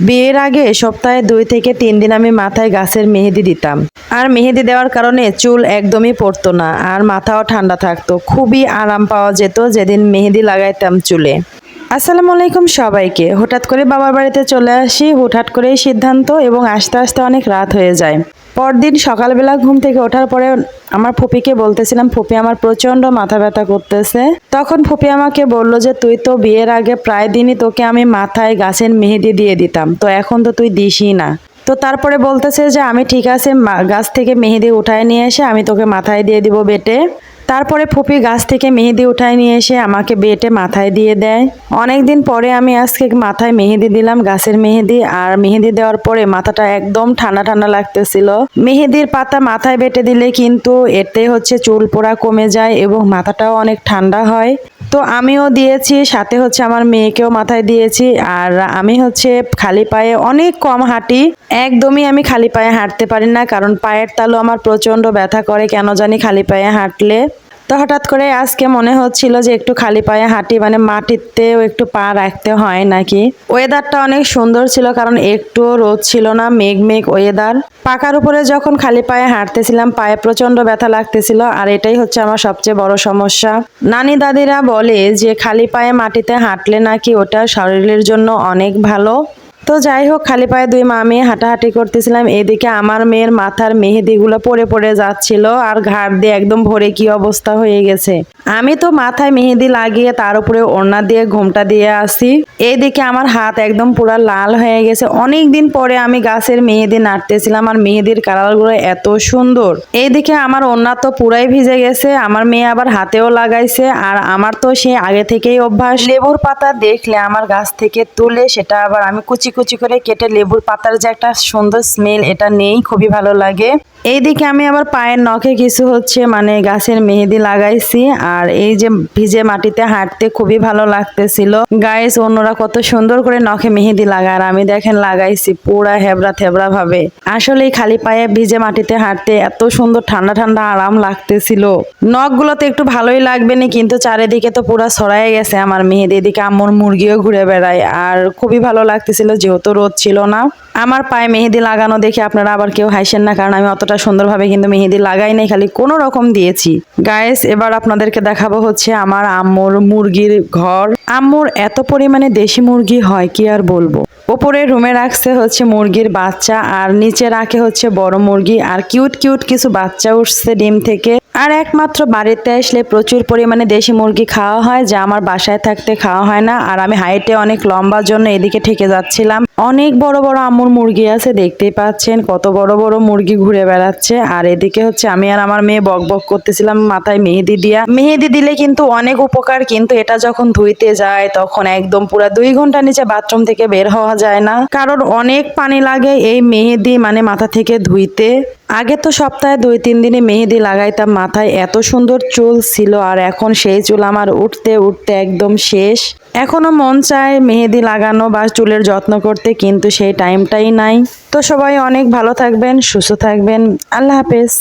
বিয়ের আগে সপ্তাহে দুই থেকে তিন দিন আমি মাথায় গাছের মেহেদি দিতাম। আর মেহেদি দেওয়ার কারণে চুল একদমই পড়তো না আর মাথাও ঠান্ডা থাকতো। খুবই আরাম পাওয়া যেত যেদিন মেহেদি লাগাইতাম চুলে। আসসালামু আলাইকুম সবাইকে। হঠাৎ করে বাবার বাড়িতে চলে আসি। হঠাৎ করেই সিদ্ধান্ত এবং আস্তে আস্তে অনেক রাত হয়ে যায়। পরদিন সকালবেলা ঘুম থেকে ওঠার পরে আমার ফুপিকে বলতেছিলাম ফুপি আমার প্রচণ্ড মাথা ব্যথা করতেছে। তখন ফুপি আমাকে বলল যে, তুই তো বিয়ের আগে প্রায় দিনই তোকে আমি মাথায় গাছের মেহেদি দিয়ে দিতাম, তো এখন তো তুই দিসই না। তো তারপরে বলতেছে যে, আমি ঠিক আছে গাছ থেকে মেহেদি উঠায় নিয়ে এসে আমি তোকে মাথায় দিয়ে দিব বেটে। তারপরে ফুপি গাছ থেকে মেহেদি উঠায় নিয়ে এসে আমাকে বেটে মাথায় দিয়ে দেয়। অনেক দিন পরে আমি আজকে মাথায় মেহেদি দিলাম, গাছের মেহেদি, আর মেহেদি দেওয়ার পরে মাথাটা একদম ঠান্ডা ঠান্ডা লাগতেছিল। মেহেদির পাতা মাথায় বেটে দিলে কিন্তু এতে হচ্ছে চুল পোড়া কমে যায় এবং মাথাটাও অনেক ঠান্ডা হয়। তো আমিও দিয়েছি, সাথে হচ্ছে আমার মেয়েকেও মাথায় দিয়েছি, আর আমি হচ্ছে খালি পায়ে অনেক কম হাঁটি। একদমই আমি খালি পায়ে হাঁটতে পারি না, কারণ পায়ের তালু আমার প্রচণ্ড ব্যথা করে, কেন জানি খালি পায়ে হাঁটলে। তো হঠাৎ করে আজকে মনে হচ্ছিল যে একটু খালি পায়ে হাঁটি মানে মাটিতেও একটু পা রাখতে হয় নাকি? ওয়েদারটা অনেক সুন্দর ছিল কারণ একটুও রোদ ছিল না, মেঘ মেঘ ওয়েদার পাকার উপরে যখন খালি পায়ে হাঁটতেছিলাম, পায়ে প্রচণ্ড ব্যথা লাগতেছিল আর এটাই হচ্ছে আমার সবচেয়ে বড় সমস্যা। নানি দাদিরা বলে যে খালি পায়ে মাটিতে হাঁটলে নাকি ওটা শরীরের জন্য অনেক ভালো। তো যাই হোক, খালি পায়ে দুই মা মেয়ে হাঁটাহাঁটি করতেছিলাম। এদিকে আমার মেয়ের মাথার মেহেদিগুলো পড়ে পড়ে যাচ্ছিল আর ঘাট দিয়ে একদম ভরে কি অবস্থা হয়ে গেছে। আমি তো মাথায় মেহেদি লাগিয়ে তার উপরে ওড়না দিয়ে ঘোমটা দিয়ে আসি। এইদিকে আমার হাত একদম পুরো লাল হয়ে গেছে। অনেক দিন পরে আমি গাছের মেহেদি নাড়তেছিলাম আর মেহেদির কালারগুলো এত সুন্দর। এইদিকে আমার ওড়না তো পুরাই ভিজে গেছে, আমার মেয়ে আবার হাতেও লাগাইছে আর আমার তো সে আগে থেকেই অভ্যাস। লেবুর পাতা দেখলে আমার গাছ থেকে তুলে সেটা আবার আমি কুচি কুচি করে কেটে লেবুর পাতার যে একটা সুন্দর স্মেল এটা নেই, খুবই ভালো লাগে। এইদিকে আমি আবার পায়ের নখে কিছু হচ্ছে মানে গাছের মেহেদি লাগাইছি, আর এই যে ভিজে মাটিতে হাঁটতে খুবই ভালো লাগতেছিল। গাইস অন্যরা কত সুন্দর করে নখে মেহেদি লাগায়, আর আমি দেখেন লাগাইছি পুরা হেবড়া থেবড়া ভাবে। আসলে খালি পায়ে ভিজে মাটিতে হাঁটতে এত সুন্দর ঠান্ডা ঠান্ডা আরাম লাগতেছিল। নখগুলোতে একটু ভালোই লাগবে না, কিন্তু চারিদিকে তো পুরা ছড়াই গেছে আমার মেহেদি, এদিকে আম্মুর মুরগিও ঘুরে বেড়ায়, আর খুবই ভালো লাগতেছিল যেহেতু রোদ ছিল না। আমার পায়ে মেহেদি লাগানো দেখে আপনারা আবার কেউ হাসেন না, কারণ আমি অতটা সুন্দরভাবে কিন্তু মেহেদি লাগাই নাই, খালি কোনো রকম দিয়েছি। গায়েস এবার আপনাদেরকে দেখাবো হচ্ছে আমার আম্মুর মুরগির ঘর। আম্মুর এত পরিমাণে দেশি মুরগি হয়, কি আর বলব? ওপরে রুমে রাখছে হচ্ছে মুরগির বাচ্চা, আর নিচে রাখে হচ্ছে বড় মুরগি, আর কিউট কিউট কিছু বাচ্চা উঠছে ডিম থেকে। আর একমাত্র বাড়িতে আসলে প্রচুর পরিমাণে দেশি মুরগি খাওয়া হয়, যা আমার বাসায় থাকতে খাওয়া হয় না। আর আমি হাইটে অনেক লম্বার জন্য এদিকে ঠেকে যাচ্ছিলাম। অনেক বড় বড় আম্মুর মুরগি আছে, দেখতেই পাচ্ছেন কত বড় বড় মুরগি ঘুরে বেড়াচ্ছে। আর এদিকে হচ্ছে আমি আর আমার মেয়ে বক বক করতেছিলাম মাথায় মেহেদি দিয়া। মেহেদি দিলে কিন্তু অনেক উপকার, কিন্তু এটা যখন ধুইতে যায়, তখন একদম পুরো দুই ঘণ্টা নিচে বাথরুম থেকে বের হওয়া যায় না। কারণ অনেক পানি লাগে এই মেহেদি মানে মাথা থেকে ধুইতে। আগে তো সপ্তাহে দুই, তিন দিনে মেহেদি লাগাইতাম, মাথায় এত সুন্দর চুল ছিল আর এখন সেই চুল আমার উঠতে উঠতে একদম শেষ। এখনও মন চায় মেহেদি লাগানো বা চুলের যত্ন করতে, কিন্তু সেই টাইমটাই নাই। তো সবাই অনেক ভালো থাকবেন, সুস্থ থাকবেন। আল্লাহ হাফেজ।